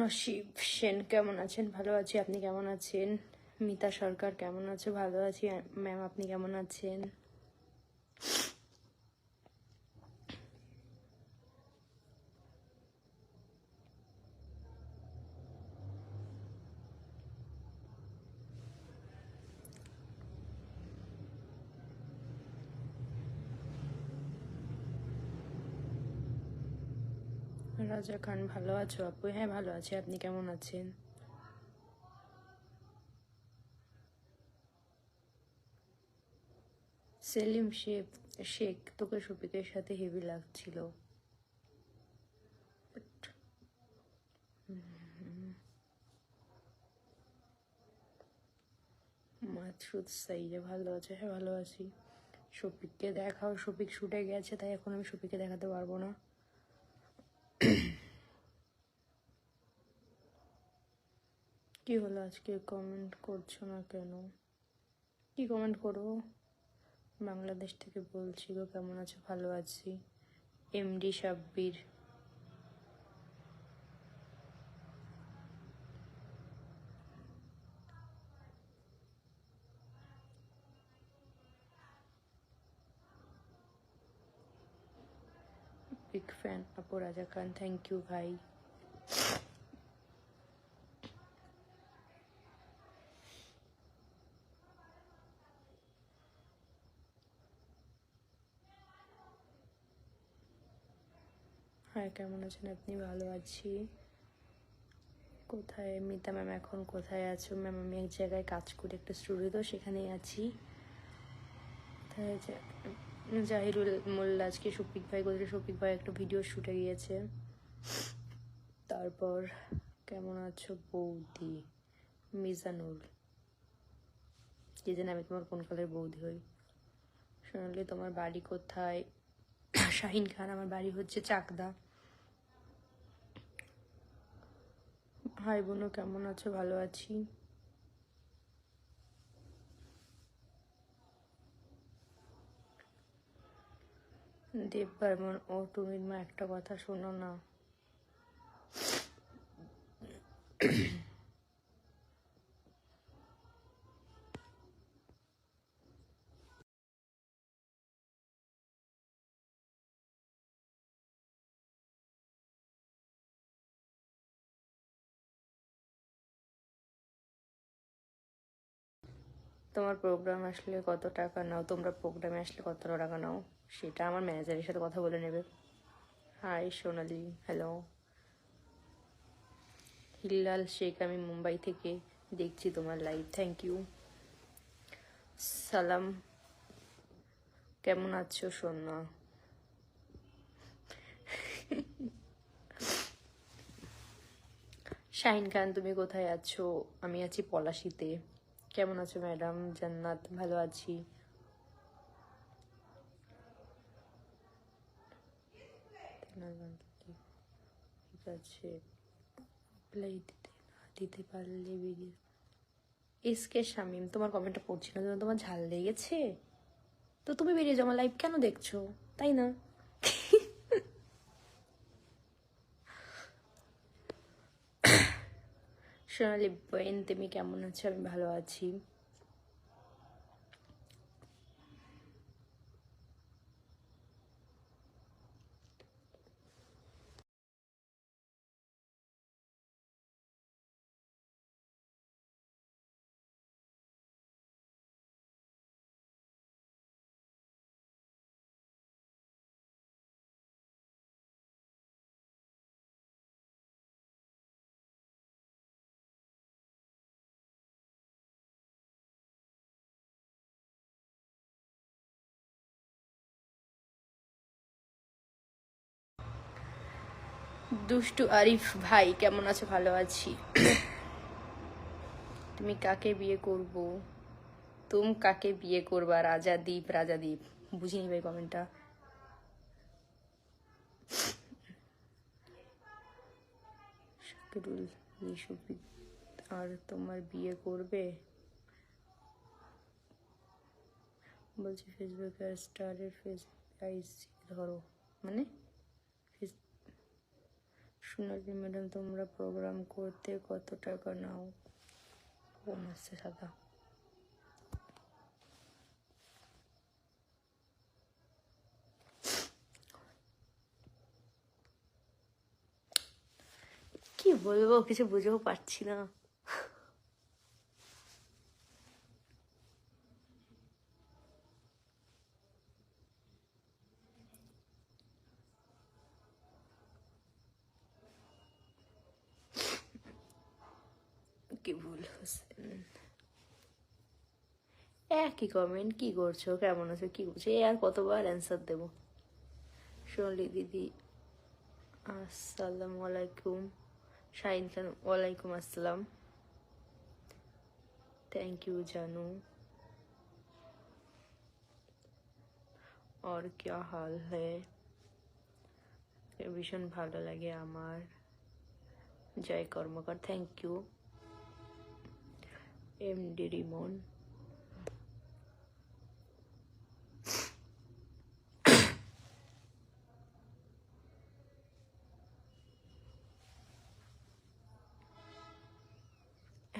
নসিব সেন, কেমন আছেন? ভালো আছি, আপনি কেমন আছেন? মিতা সরকার, কেমন আছে? ভালো আছি ম্যাম আপনি কেমন আছেন? রাজা খান, ভালো আছো আপু? হ্যাঁ ভালো আছি। আপনি কেমন আছেন? সেলিম শেখ শেখ, তোকে শফিকের সাথে হেভি লাগছিল। মাসুদ সাইয়ে ভালো আছে। হ্যাঁ ভালো আছি। শফিককে দেখাও। শফিক শুটে গেছে, তাই এখন আমি শফিককে দেখাতে পারব না। কি হলো আজকে? কমেন্ট করছ না কেন? কি কমেন্ট করব? বাংলাদেশ থেকে বলছি গো, কেমন আছো? ভালো আছি। এমডি সাব্বির। বিগ ফ্যান আপু রাজা খান থ্যাংক ইউ ভাই হ্যাঁ কেমন আছেন? আপনি ভালো আছি। কোথায়? মিতা ম্যাম এখন কোথায় আছো? ম্যাম, আমি এক জায়গায় কাজ করি, একটা স্টুডিও সেখানেই আছি। কোথায় জাহিরুল মোল্লা, আজকে শফিক ভাই কোথায় শফিক ভাই একটা ভিডিও শুটে গিয়েছে। তারপর, কেমন আছো বৌদি? মিজানুর। কি জানি আমি তোমার কোন কালের বৌদি হই? সোনালি তোমার বাড়ি কোথায়? শাহিন খান, আমার বাড়ি হচ্ছে চাকদা। ভাই বোনও কেমন আছে? ভালো আছি। দেব বর্মন ও তুমি মা একটা কথা শোনো না। তোমার প্রোগ্রাম আসলে কত টাকা নাও? তোমরা প্রোগ্রামে আসলে কত টাকা নাও? সেটা আমার ম্যানেজারের সাথে কথা বলে নেবে। হাই সোনালি। হ্যালো হিল্লাল শেখ, আমি মুম্বাই থেকে দেখছি তোমার লাইভ থ্যাংক ইউ সালাম। কেমন আছো, সোনা? শাহিন খান, তুমি কোথায় আছো? আমি আছি পলাশিতে। কেমন আছো ম্যাডাম? জান্নাত, ভালো আছি। ঠিক আছে। দিতে না দিতে পারলে বেরিয়ে এসকে শামিম, তোমার কমেন্টটা পড়ছি না তোমার ঝাল লেগেছে। তো তুমি বেরিয়ে যাও, আমার লাইভ কেন দেখছ? তাই না? সোনালি ব্রেন তুমি কেমন আছো? আমি ভালো আছি। দুষ্টু আরিফ ভাই, কেমন আছো? ভালো আছি। তুমি কাকে বিয়ে করব? তুম কাকে বিয়ে করবা? রাজা দ্বীপ রাজা দ্বীপ। বুঝিনি ভাই কমেন্টটা শাকিরুল ইসুফি আর তোমার বিয়ে করবে? বলছি ফেসবুকে স্টারের ফেস আইসি ধরো। মানে? সোনালি ম্যাডাম তোমরা প্রোগ্রাম করতে কত টাকা নাও? কম আসছে সাদা? কি বলব, কিছু বুঝেও পারছি না কি ভুল হোসেন একই কমেন্ট কি করছো কেমন আছো কি করছো এ আর কতবার অ্যান্সার দেবো সোনালি দিদি আসসালামু আলাইকুম শাহিন খান ওয়ালাইকুম আসসালাম থ্যাংক ইউ জানু और क्या हाल है ভীষণ ভালো লাগে আমার Joy Karmakar thank you M D Rimon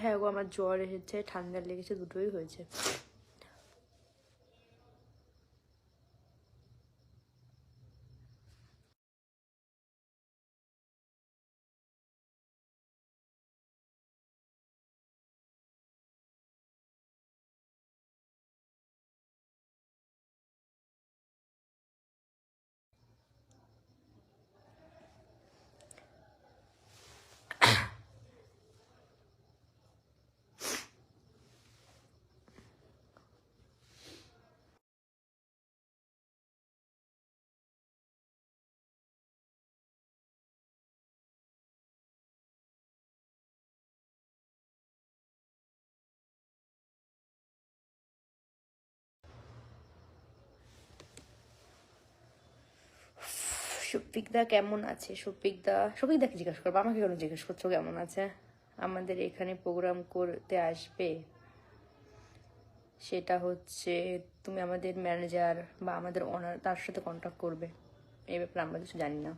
হ্যাঁ গো আমার জ্বর এসেছে ঠান্ডা লেগেছে দুটোই হয়েছে। শফিকদা কেমন আছে? সফিকদা সফিকদাকে জিজ্ঞেস করব, আমাকে কেন জিজ্ঞেস করছ? কেমন আছে? আমাদের এখানে প্রোগ্রাম করতে আসবে। সেটা হচ্ছে তুমি আমাদের ম্যানেজার বা আমাদের ওনার তার সাথে কন্ট্যাক্ট করবে। এই ব্যাপারে আমরা কিছু জানি না।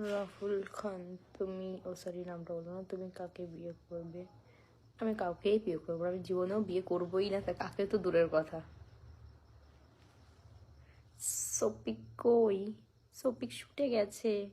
রাহুল খান, তুমি, ও সরি নামটা বলো না, তুমি কাকে বিয়ে করবে? আমি কাউকেই বিয়ে করব আমি জীবনেও বিয়ে করবোই না, তা কাকে তো দূরের কথা। সপিক কই? সপিক ছুটে গেছে।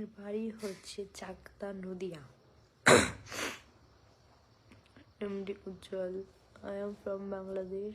আমার বাড়ি হচ্ছে Chakdah Nadia. MD Ujjwal I am from Bangladesh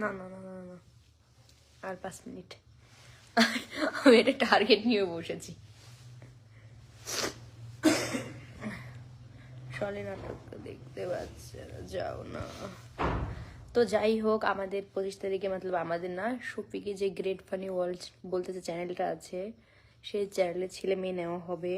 না না না না না, আর পাঁচ মিনিট আমি একটা টার্গেট নিয়ে বসেছি। চলে নাটক দেখতে বাচ্চারা যাও না। তো যাই হোক আমাদের পঁচিশ তারিখে মতলব আমাদের না সুপিকে যে গ্রেট ফানি ওয়ার্ল্ড বলতে যে চ্যানেলটা আছে সেই চ্যানেলে ছেলে মেয়ে নেওয়া হবে।